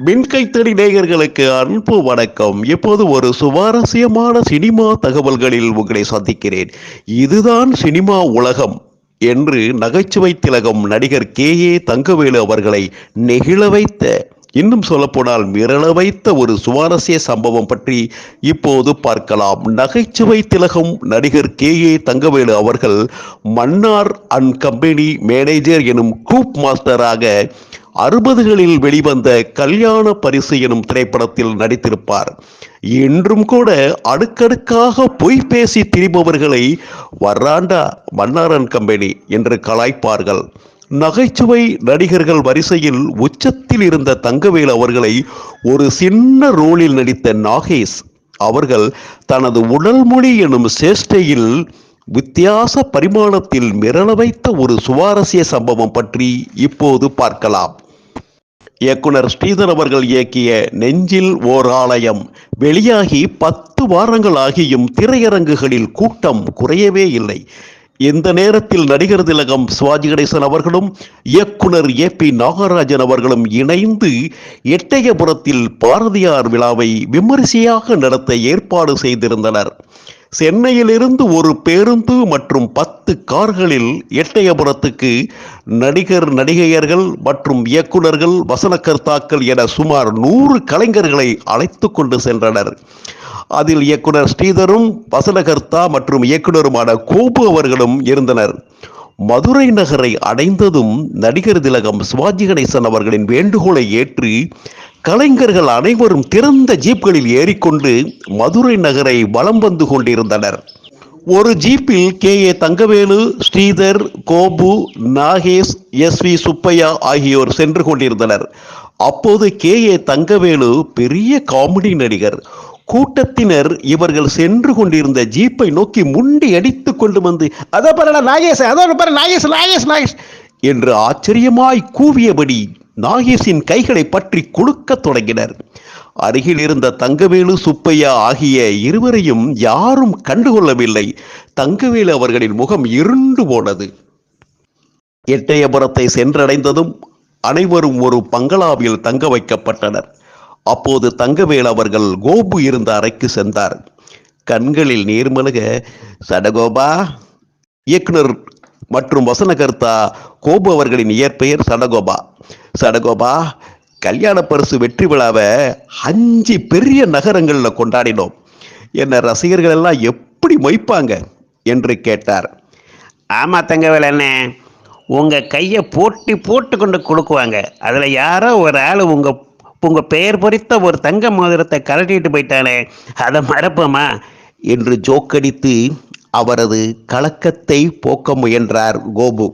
மின்கைத்தடி நேயர்களுக்கு அன்பு வணக்கம். இப்போது ஒரு சுவாரஸ்யமான சினிமா தகவல்களில் உங்களை சந்திக்கிறேன். இதுதான் சினிமா உலகம் என்று நகைச்சுவை திலகம் நடிகர் கே. ஏ. தங்கவேலு அவர்களை நெகிழ வைத்த இன்னும் சொல்லப்போனால் மிரள வைத்த ஒரு சுவாரஸ்ய சம்பவம் பற்றி இப்போது பார்க்கலாம். நகைச்சுவை திலகம் நடிகர் கே. ஏ. தங்கவேலு அவர்கள் மன்னார் அண்ட் கம்பெனி மேனேஜர் எனும் கூப் மாஸ்டராக அறுபதுகளில் வெளிவந்த கல்யாண பரிசு எனும் திரைப்படத்தில் நடித்திருப்பார். இன்றும் கூட அடுக்கடுக்காக பொய் பேசி திரிபவர்களை வர்றாண்டா மன்னாரன் கம்பெனி என்று கலாய்ப்பார்கள். நகைச்சுவை நடிகர்கள் வரிசையில் உச்சத்தில் இருந்த தங்கவேல் அவர்களை ஒரு சின்ன ரோலில் நடித்த நாகேஷ் அவர்கள் தனது உடல் மொழி எனும் சேஷ்டையில் வித்தியாச பரிமாணத்தில் மிரள வைத்த ஒரு சுவாரஸ்ய சம்பவம் பற்றி இப்போது பார்க்கலாம். இயக்குனர் ஸ்ரீதர் அவர்கள் இயக்கிய நெஞ்சில் ஓர் ஆலயம். வெளியாகி பத்து வாரங்கள் ஆகியும் திரையரங்குகளில் கூட்டம் குறையவே இல்லை. இந்த நேரத்தில் நடிகர் திலகம் சிவாஜி கணேசன் அவர்களும் இயக்குனர் ஏ பி நாகராஜன் அவர்களும் இணைந்து எட்டயபுரத்தில் பாரதியார் விழாவை விமரிசையாக நடத்த ஏற்பாடு செய்திருந்தனர். சென்னையிலிருந்து ஒரு பேருந்து மற்றும் பத்து கார்களில் எட்டயபுரத்துக்கு நடிகர் நடிகையர்கள் மற்றும் இயக்குனர்கள் வசனகர்த்தாக்கள் என சுமார் நூறு கலைஞர்களை அழைத்து கொண்டு சென்றனர். அதில் இயக்குனர் ஸ்ரீதரும் வசனகர்த்தா மற்றும் இயக்குனருமான கோபு அவர்களும் இருந்தனர். மதுரை நகரை அடைந்ததும் நடிகர் திலகம் சிவாஜி கணேசன் அவர்களின் வேண்டுகோளை ஏற்று கலைஞர்கள் அனைவரும் திறந்த ஜீப்களில் ஏறிக்கொண்டு மதுரை நகரை வலம் வந்து கொண்டிருந்தனர். ஒரு ஜீப்பில் K. A. Thangavelu Sridhar Gopu Nagesh S. V. Subbaiah ஆகியோர் சென்று கொண்டிருந்தனர். அப்போது கே. ஏ. தங்கவேலு பெரிய காமெடி நடிகர். கூட்டத்தினர் இவர்கள் சென்று கொண்டிருந்த ஜீப்பை நோக்கி முண்டி அடித்து கொண்டு வந்து அதோ பாரு நாகேஷ் அதோ பாரு நாகேஷ் நாகேஷ் நாகேஷ் என்று ஆச்சரியமாய் கூவியபடி நாகேஷின் கைகளை பற்றி குலுக்கத் தொடங்கினர். அருகில் இருந்த தங்கவேலு சுப்பையா ஆகிய இருவரையும் யாரும் கண்டுகொள்ளவில்லை. தங்கவேலு அவர்களின் முகம் இருண்டு போனது. எட்டயபுரத்தை சென்றடைந்ததும் அனைவரும் ஒரு பங்களாவில் தங்க வைக்கப்பட்டனர். அப்போது தங்கவேல் அவர்கள் கோபு இருந்த அறைக்கு சென்றார். கண்களில் நீர்மலக சடகோபா! இயக்குனர் மற்றும் வசனகர்த்தா கோபு அவர்களின் இயற்பெயர் சடகோபா. சடகோபா கல்யாண பரிசு வெற்றி விழாவை அஞ்சு பெரிய நகரங்களில் கொண்டாடினோம். என்ன ரசிகர்கள் எல்லாம் எப்படி மொய்ப்பாங்க என்று கேட்டார். ஆமாம் தங்கவேல் அண்ணே உங்கள் கையை போட்டி போட்டு கொண்டு கொடுக்குவாங்க அதில் யாரோ ஒரு ஆள் உங்கள் உங்கள் பெயர் பொறித்த ஒரு தங்க மோதிரத்தை கலட்டிட்டு போயிட்டானே அதை மறப்போமா? என்று ஜோக்கடித்து அவரது கலக்கத்தை போக்க முயன்றார் கோபு.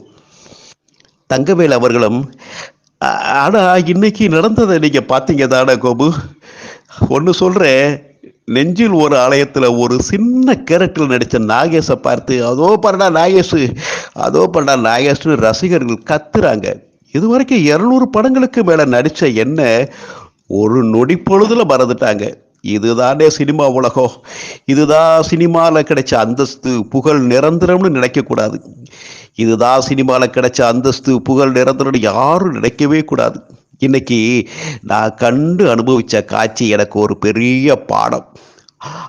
தங்கவேல் அவர்களும் ஆனால் இன்னைக்கு நடந்ததை நீங்கள் பார்த்தீங்க தானே கோபு? ஒன்று சொல்கிறேன் நெஞ்சில் ஒரு ஆலயத்தில் ஒரு சின்ன கேரக்டரில் நடித்த நாகேஷை பார்த்து அதோ பண்ணா நாகேஷ் அதோ பண்ணா நாகேஷ்னு ரசிகர்கள் கத்துறாங்க. இது வரைக்கும் இருநூறு படங்களுக்கு மேலே நடித்த என்ன ஒரு நொடி பொழுதில் மறந்துட்டாங்க. இதுதானே சினிமா உலகம் இதுதான் சினிமாவில் கிடைச்ச அந்தஸ்து புகழ் நிரந்தரம்னு நினைக்கக்கூடாது. இதுதான் சினிமாவில் கிடைச்ச அந்தஸ்து புகழ் நிரந்தரம்னு யாரும் நினைக்கவே கூடாது. இன்னைக்கு நான் கண்டு அனுபவித்த காட்சி எனக்கு ஒரு பெரிய பாடம்.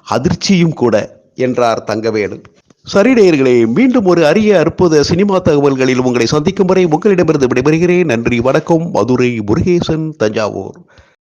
அதிர்ச்சியும் கூட என்றார் தங்கவேலு சரி நேயர்களே மீண்டும் ஒரு அரிய அற்புத சினிமா தகவல்களில் உங்களை சந்திக்கும் வரை உங்களிடமிருந்து விடைபெறுகிறேன். நன்றி வணக்கம். மதுரை முருகேசன் தஞ்சாவூர்.